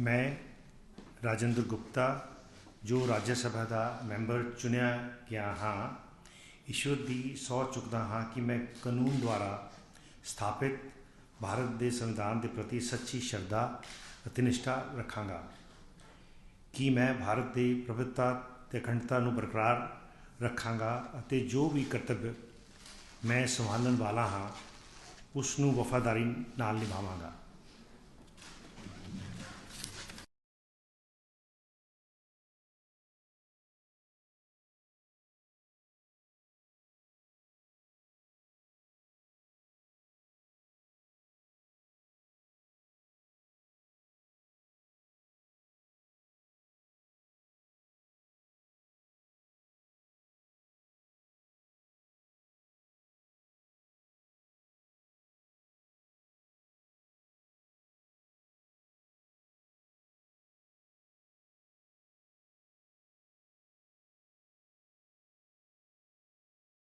ਮੈਂ ਰਾਜਿੰਦਰ ਗੁਪਤਾ, ਜੋ ਰਾਜ ਸਭਾ ਦਾ ਮੈਂਬਰ ਚੁਣਿਆ ਗਿਆ ਹਾਂ, ਈਸ਼ਵਰ ਦੀ ਸਹੁੰ ਚੁੱਕਦਾ ਹਾਂ ਕਿ ਮੈਂ ਕਾਨੂੰਨ ਦੁਆਰਾ ਸਥਾਪਿਤ ਭਾਰਤ ਦੇ ਸੰਵਿਧਾਨ ਦੇ ਪ੍ਰਤੀ ਸੱਚੀ ਸ਼ਰਧਾ ਅਤੇ ਨਿਸ਼ਠਾ ਰੱਖਾਂਗਾ। ਕਿ ਮੈਂ ਭਾਰਤ ਦੀ ਪ੍ਰਭੁੱਤਾ ਅਤੇ ਅਖੰਡਤਾ ਨੂੰ ਬਰਕਰਾਰ ਰੱਖਾਂਗਾ ਅਤੇ ਜੋ ਵੀ ਕਰਤੱਵ ਮੈਂ ਸੰਭਾਲਣ ਵਾਲਾ ਹਾਂ, ਉਸ ਨੂੰ ਵਫਾਦਾਰੀ ਨਾਲ ਨਿਭਾਵਾਂਗਾ।